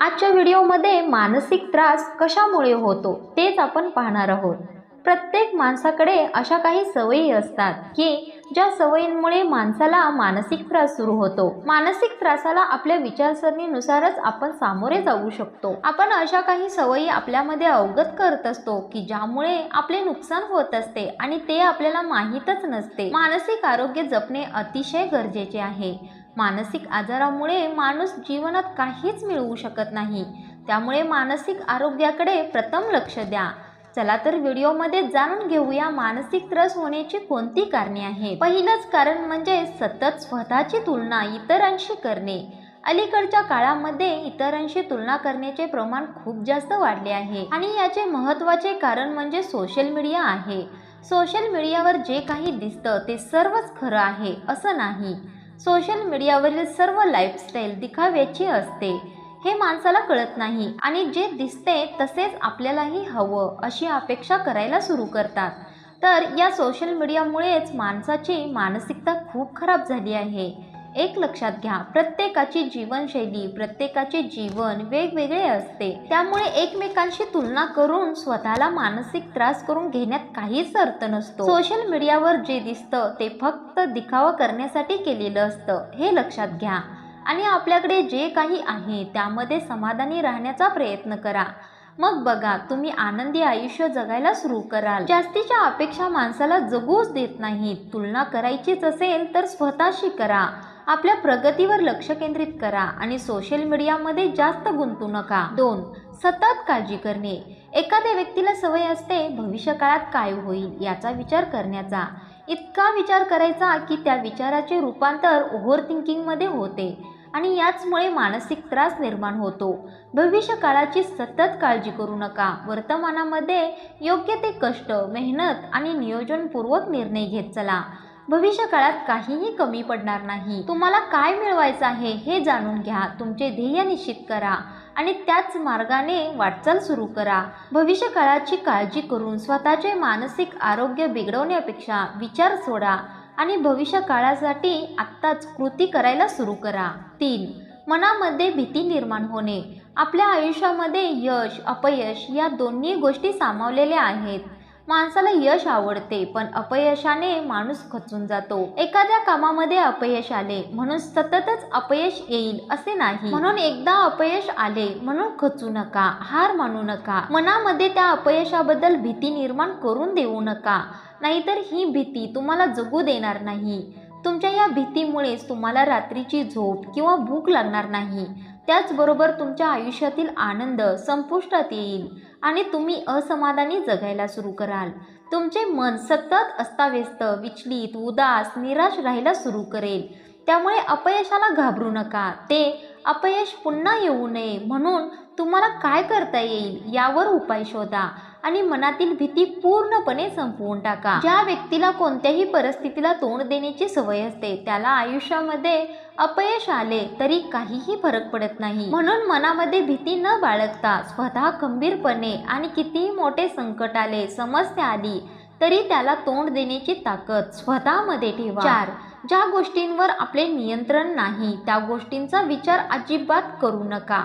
आजच्या व्हिडिओमध्ये मानसिक त्रास कशामुळे होतो तेच आपण पाहणार आहोत. प्रत्येक माणसाकडे अशा काही सवयी असतात की ज्या सवयींमुळे माणसाला मानसिक त्रास सुरू होतो. मानसिक त्रासाला आपल्या विचारसरणीनुसारच आपण सामोरे जाऊ शकतो. आपण अशा काही सवयी आपल्यामध्ये अवगत करत असतो की ज्यामुळे आपले नुकसान होत असते आणि ते आपल्याला माहीतच नसते. मानसिक आरोग्य जपणे अतिशय गरजेचे आहे. मानसिक आजारामुळे माणूस जीवनात काहीच मिळवू शकत नाही. त्यामुळे मानसिक आरोग्याकडे प्रथम लक्ष द्या. चला तर व्हिडिओमध्ये जाणून घेऊया मानसिक त्रास होण्याची कोणती कारणे आहेत. पहिलंच कारण म्हणजे सतत स्वतःची तुलना इतरांशी करणे. अलीकडच्या काळामध्ये इतरांशी तुलना करण्याचे प्रमाण खूप जास्त वाढले आहे. आणि याचे महत्त्वाचे कारण म्हणजे सोशल मीडिया आहे. सोशल मीडियावर जे काही दिसतं ते सर्वच खरं आहे असं नाही. सोशल मीडियावरील सर्व लाईफस्टाईल दिखाव्याची असते. हे माणसाला कळत नाही आणि जे दिसते तसेच आपल्यालाही हवं अशी अपेक्षा करायला सुरू करतात. तर या सोशल मीडियामुळेच माणसाची मानसिकता खूप खराब झाली आहे. एक लक्षात घ्या प्रत्येकाची जीवनशैली प्रत्येकाचे जीवन वेगवेगळे असते. त्यामुळे एकमेकांशी तुलना करून स्वतःला मानसिक त्रास करून घेण्यात काहीच अर्थ नसतो. सोशल मीडियावर जे दिसतं ते फक्त दिखावा करण्यासाठी केलेलं असतं हे लक्षात घ्या. आणि आपल्याकडे जे काही आहे त्यामध्ये समाधानी राहण्याचा प्रयत्न करा. मग बघा तुम्ही आनंदी आयुष्य जगायला सुरू कराल. जास्तीच्या अपेक्षा माणसाला जगूच देत नाहीत. तुलना करायचीच असेल तर स्वतःशी करा. आपल्या प्रगतीवर लक्ष केंद्रित करा आणि सोशल मीडियामध्ये जास्त गुंतू नका. दोन सतत काळजी करणे. एखाद्या व्यक्तीला सवय असते भविष्यकाळात काय होईल याचा विचार करण्याचा. इतका विचार करायचा की त्या विचाराचे रूपांतर ओव्हर थिंकिंगमध्ये होते आणि याचमुळे मानसिक त्रास निर्माण होतो. भविष्य काळाची सतत काळजी करू नका. वर्तमानामध्ये योग्य ते कष्ट मेहनत आणि नियोजनपूर्वक निर्णय घेत चला. भविष्य काळात काहीही कमी पडणार नाही. तुम्हाला काय मिळवायचं आहे हे जाणून घ्या. तुमचे ध्येय निश्चित करा आणि त्याच मार्गाने वाटचाल सुरू करा. भविष्य काळाची काळजी करून स्वतःचे मानसिक आरोग्य बिघडवण्यापेक्षा विचार सोडा आणि भविष्य काळासाठी आत्ताच कृती करायला सुरू करा. तीन मनामध्ये भीती निर्माण होणे. आपल्या आयुष्यामध्ये यश अपयश या दोन्ही गोष्टी सामावलेल्या आहेत. माणसाला यश आवडते पण अपयशाने माणूस खचून जातो. एखाद्या कामामध्ये अपयश आले म्हणून सततच अपयश येईल असे नाही. म्हणून एकदा अपयश आले म्हणून खचू नका हार मानू नका. मनामध्ये त्या अपयशाबद्दल भीती निर्माण करून देऊ नका. नाहीतर ही भीती तुम्हाला जगू देणार नाही. तुमच्या या भीतीमुळेच तुम्हाला रात्रीची झोप किंवा भूक लागणार नाही. त्याचबरोबर तुमच्या आयुष्यातील आनंद संपुष्टात येईल आणि तुम्ही असमाधानी जगायला सुरू कराल. तुमचे मन सतत अस्ताव्यस्त विचलित उदास निराश राहायला सुरू करेल. त्यामुळे अपयशाला घाबरू नका. ते अपयश पुन्हा येऊ नये म्हणून तुम्हाला काय करता येईल यावर उपाय शोधा. आणि मनातील भीती पूर्णपणे संपवून टाका. ज्या व्यक्तीला कोणत्याही परिस्थितीला तोंड देण्याची सवय असते त्याला आयुष्यामध्ये अपयश आले तरी काहीही फरक पडत नाही. म्हणून मनामध्ये भीती न बाळगता स्वतः खंबीरपणे आणि कितीही मोठे संकट आले समस्या आली तरी त्याला तोंड देण्याची ताकद स्वतःमध्ये ठेवा. चार. ज्या गोष्टींवर आपले नियंत्रण नाही त्या गोष्टींचा विचार अजिबात करू नका.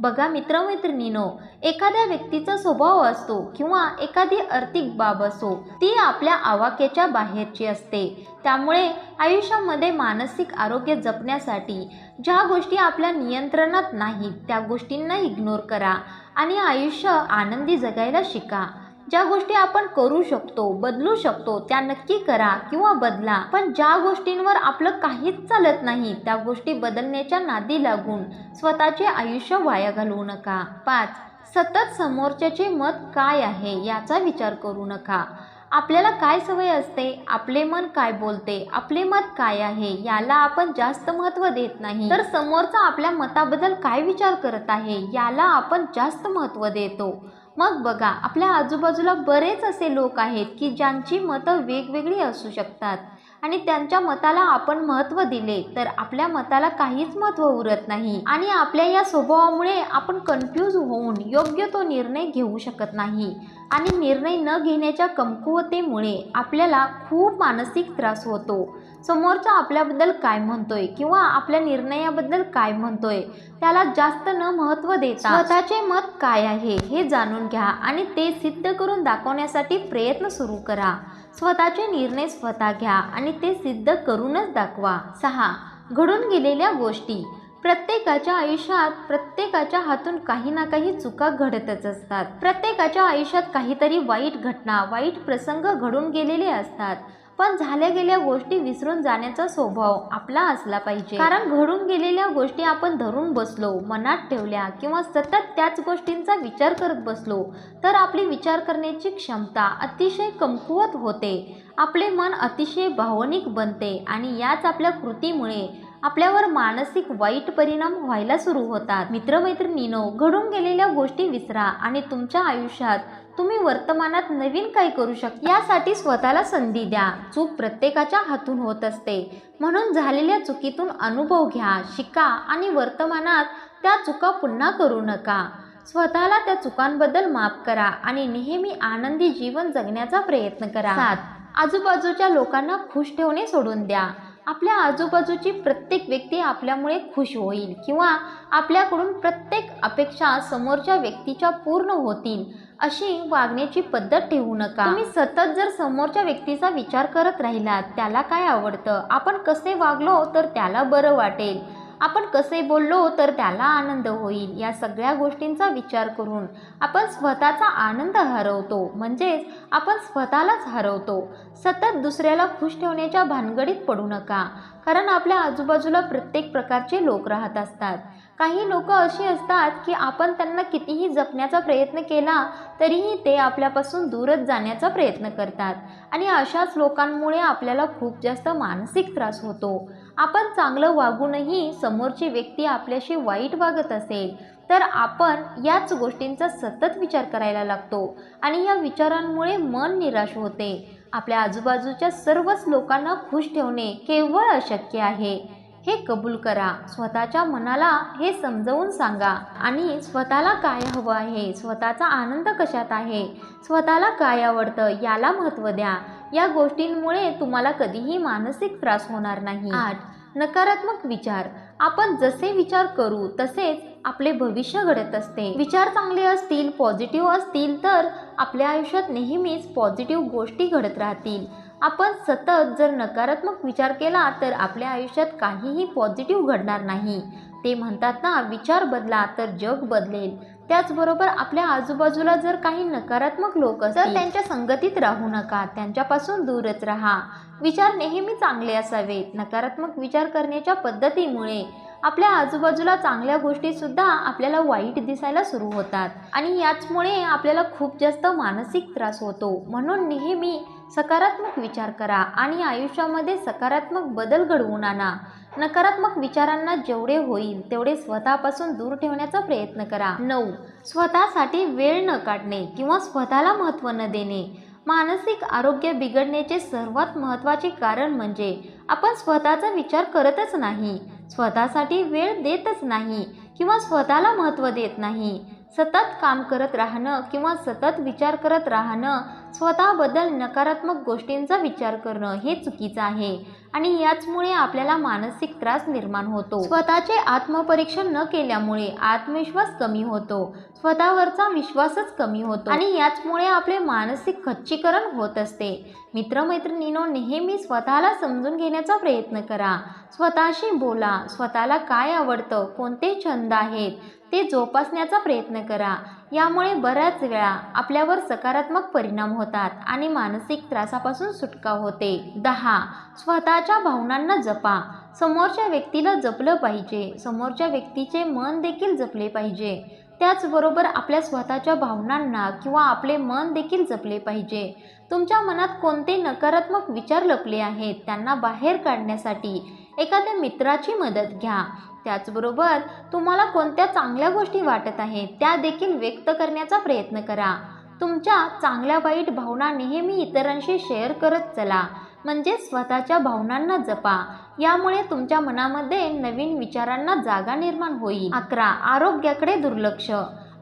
बघा मित्रमैत्रिणीनो एखाद्या व्यक्तीचा स्वभाव असतो किंवा एखादी आर्थिक बाब असो ती आपल्या आवाक्याच्या बाहेरची असते. त्यामुळे आयुष्यामध्ये मानसिक आरोग्य जपण्यासाठी ज्या गोष्टी आपल्या नियंत्रणात नाहीत त्या गोष्टींना इग्नोर करा आणि आयुष्य आनंदी जगायला शिका. ज्या गोष्टी आपण करू शकतो बदलू शकतो त्या नक्की करा किंवा बदला. पण ज्या गोष्टींवर आपलं काहीच चालत नाही त्या गोष्टी बदलण्याच्या नादी लागून स्वतःचे आयुष्य वाया घालवू नका. पाच सतत समोरच्याचे मत काय आहे याचा विचार करू नका. आपल्याला काय सवय असते? आपले मन काय बोलते? आपले मत काय आहे? याला आपण जास्त महत्त्व देत नाही. तर समोरचा आपल्या मताबद्दल काय विचार करत आहे? याला आपण जास्त महत्त्व देतो. मग बघा आपल्या आजूबाजूला बरेच असे लोक आहेत की ज्यांची मतं वेगवेगळी असू शकतात आणि त्यांच्या मताला आपण महत्त्व दिले तर आपल्या मताला काहीच महत्त्व उरत नाही आणि आपल्या या स्वभावामुळे आपण कन्फ्यूज होऊन योग्य तो निर्णय घेऊ शकत नाही. आणि निर्णय न घेण्याच्या कमकुवतेमुळे आपल्याला खूप मानसिक त्रास होतो. समोरचा आपल्याबद्दल काय म्हणतोय किंवा आपल्या निर्णयाबद्दल काय म्हणतोय त्याला जास्त न महत्त्व देता स्वतःचे मत काय आहे हे जाणून घ्या आणि ते सिद्ध करून दाखवण्यासाठी प्रयत्न सुरू करा. स्वतःचे निर्णय स्वतः घ्या आणि ते सिद्ध करूनच दाखवा. सहा. घडून गेलेल्या गोष्टी. प्रत्येकाच्या आयुष्यात प्रत्येकाच्या हातून काही ना काही चुका घडतच असतात. प्रत्येकाच्या आयुष्यात काहीतरी वाईट घटना वाईट प्रसंग घडून गेलेले असतात. पण झाल्या गेल्या गोष्टी विसरून जाण्याचा स्वभाव आपला असला पाहिजे. कारण घडून गेलेल्या गोष्टी आपण धरून बसलो मनात ठेवल्या किंवा सतत त्याच गोष्टींचा विचार करत बसलो तर आपली विचार करण्याची क्षमता अतिशय कमकुवत होते. आपले मन अतिशय भावनिक बनते आणि याच आपल्या कृतीमुळे आपल्यावर मानसिक वाईट परिणाम व्हायला सुरू होतात. मित्रमैत्रिणीनो घडून गेलेल्या गोष्टी विसरा आणि तुमच्या आयुष्यात तुम्ही वर्तमानात नवीन काय करू शकता यासाठी स्वतःला संधी द्या. चूक प्रत्येकाच्या हातून होत असते. म्हणून झालेल्या चुकीतून अनुभव घ्या शिका आणि वर्तमानात त्या चुका पुन्हा करू नका. स्वतःला त्या चुकांबद्दल माफ करा आणि नेहमी आनंदी जीवन जगण्याचा प्रयत्न करा. आजूबाजूच्या लोकांना खुश ठेवणे सोडून द्या. आपल्या आजूबाजूची प्रत्येक व्यक्ती आपल्यामुळे खुश होईल किंवा आपल्याकडून प्रत्येक अपेक्षा समोरच्या व्यक्तीच्या पूर्ण होतील अशी वागण्याची पद्धत ठेवू नका. तुम्ही सतत जर समोरच्या व्यक्तीचा विचार करत राहिलात त्याला काय आवडतं? आपण कसे वागलो तर त्याला बरं वाटेल? आपण कसे बोललो तर त्याला आनंद होईल. या सगळ्या गोष्टींचा विचार करून आपण स्वतःचा आनंद हरवतो. म्हणजेच आपण स्वतःलाच हरवतो. सतत दुसऱ्याला खुश ठेवण्याच्या भानगडीत पडू नका. कारण आपल्या आजूबाजूला प्रत्येक प्रकारचे लोक राहत असतात. काही लोक अशी असतात की आपण त्यांना कितीही जपण्याचा प्रयत्न केला तरीही ते आपल्यापासून दूरच जाण्याचा प्रयत्न करतात. आणि अशाच लोकांमुळे आपल्याला खूप जास्त मानसिक त्रास होतो. आपण चांगलं वागूनही समोरची व्यक्ती आपल्याशी वाईट वागत असेल तर आपण याच गोष्टींचा सतत विचार करायला लागतो आणि या विचारांमुळे मन निराश होते. आपल्या आजूबाजूच्या सर्वच लोकांना खुश ठेवणे केवळ अशक्य आहे. हे कबूल करा. स्वतःच्या मनाला हे समजवून सांगा. आणि स्वतःला काय हवं आहे? स्वतःचा आनंद कशात आहे? स्वतःला काय आवडतं? याला महत्त्व द्या. या गोष्टींमुळे तुम्हाला कधीही मानसिक त्रास होणार नाही. आठ. नकारात्मक विचार. आपण जसे विचार करू तसेच आपले भविष्य घडत असते. विचार चांगले असतील पॉझिटिव्ह असतील तर आपल्या आयुष्यात नेहमीच पॉझिटिव्ह गोष्टी घडत राहतील. आपण सतत जर नकारात्मक विचार केला तर आपल्या आयुष्यात काहीही पॉझिटिव्ह घडणार नाही. ते म्हणतात ना विचार बदला तर जग बदलेल. त्याचबरोबर आपल्या आजूबाजूला जर काही नकारात्मक लोक असतील त्यांच्या संगतीत राहू नका. त्यांच्यापासून दूरच राहा. विचार नेहमी चांगले असावेत. नकारात्मक विचार करण्याच्या पद्धतीमुळे आपल्या आजूबाजूला चांगल्या गोष्टीसुद्धा आपल्याला वाईट दिसायला सुरू होतात. आणि याचमुळे आपल्याला खूप जास्त मानसिक त्रास होतो. म्हणून नेहमी सकारात्मक विचार करा आणि आयुष्यामध्ये सकारात्मक बदल घडवून आणा. नकारात्मक विचारांना जेवढे होईल तेवढे स्वतःपासून दूर ठेवण्याचा प्रयत्न करा. नऊ. स्वतःसाठी वेळ न काढणे किंवा स्वतःला महत्त्व न देणे. मानसिक आरोग्य बिघडण्याचे सर्वात महत्त्वाचे कारण म्हणजे आपण स्वतःचा विचार करतच नाही. स्वतःसाठी वेळ देतच नाही किंवा स्वतःला महत्त्व देत नाही. सतत काम करत राहणं किंवा सतत विचार करत राहणं स्वतःबद्दल नकारात्मक गोष्टींचा विचार करणं हे चुकीचं आहे आणि याचमुळे आपल्याला मानसिक त्रास निर्माण होतो. स्वतःचे आत्मपरीक्षण न केल्यामुळे आत्मविश्वास कमी होतो. स्वतःवरचा विश्वासच कमी होतो आणि याचमुळे आपले मानसिक खच्चीकरण होत असते. मित्रमैत्रिणीनो नेहमी स्वतःला समजून घेण्याचा प्रयत्न करा. स्वतःशी बोला. स्वतःला काय आवडतं? कोणते छंद आहेत? ते जोपासण्याचा प्रयत्न करा. यामुळे बऱ्याच वेळा आपल्यावर सकारात्मक परिणाम होतात आणि मानसिक त्रासापासून सुटका होते. दहा. स्वतःच्या भावनांना जपा. समोरच्या व्यक्तीला जपलं पाहिजे. समोरच्या व्यक्तीचे मन देखील जपले पाहिजे. त्याचबरोबर आपल्या स्वतःच्या भावनांना किंवा आपले मन देखील जपले पाहिजे. तुमच्या मनात कोणते नकारात्मक विचार लपले आहेत त्यांना बाहेर काढण्यासाठी एखाद्या मित्राची मदत घ्या. त्याचबरोबर तुम्हाला कोणत्या चांगल्या गोष्टी वाटत आहेत त्या देखील व्यक्त करण्याचा प्रयत्न करा. तुमच्या चांगल्या वाईट भावना नेहमी इतरांशी शेअर करत चला. म्हणजे स्वतःच्या भावनांना जपा. यामुळे तुमच्या मनामध्ये नवीन विचारांना जागा निर्माण होईल. अकरा. आरोग्याकडे दुर्लक्ष.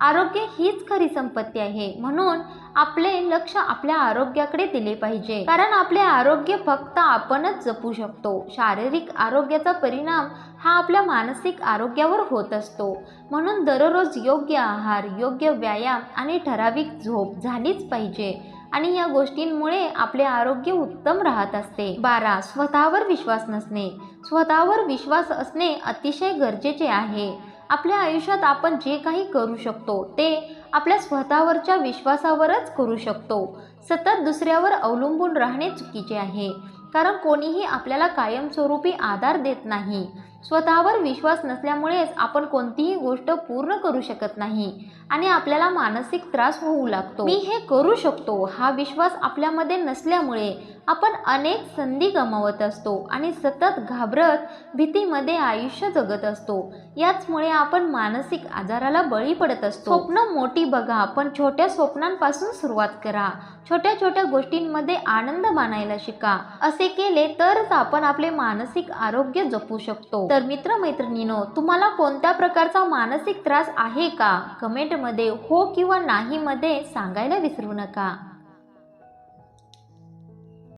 आरोग्य हीच खरी संपत्ती आहे. म्हणून आपले लक्ष आपल्या आरोग्याकडे दिले पाहिजे. कारण आपले आरोग्य फक्त आपणच जपू शकतो. शारीरिक आरोग्याचा परिणाम हा आपल्या मानसिक आरोग्यावर होत असतो. म्हणून दररोज योग्य आहार योग्य व्यायाम आणि ठराविक झोप झालीच पाहिजे. आणि या गोष्टींमुळे आपले आरोग्य उत्तम राहत असते. बारा स्वतःवर विश्वास नसणे. स्वतःवर विश्वास असणे अतिशय गरजेचे आहे. आपल्या आयुष्यात आपण जे काही करू शकतो ते आपल्या स्वतःवरच्या विश्वासावरच करू शकतो. सतत दुसऱ्यावर अवलंबून राहणे चुकीचे आहे. कारण कोणीही आपल्याला कायमस्वरूपी आधार देत नाही. स्वतःवर विश्वास नसल्यामुळेच आपण कोणतीही गोष्ट पूर्ण करू शकत नाही आणि आपल्याला मानसिक त्रास होऊ लागतो. मी हे करू शकतो. हा विश्वास आपल्यामध्ये नसल्यामुळे आपण अनेक संधी गमावत असतो आणि सतत घाबरत भीतीमध्ये आयुष्य जगत असतो. याचमुळे आपण मानसिक आजाराला बळी पडत असतो. स्वप्न मोठी बघा पण छोट्या स्वप्नांपासून सुरुवात करा. छोट्या छोट्या गोष्टींमध्ये आनंद मानायला शिका. असे केले तरच आपण आपले मानसिक आरोग्य जपू शकतो. तर मित्र मैत्रिणीनो तुम्हाला कोणत्या प्रकारचा मानसिक त्रास आहे का? कमेंटमध्ये हो किंवा नाही मध्ये सांगायला विसरू नका.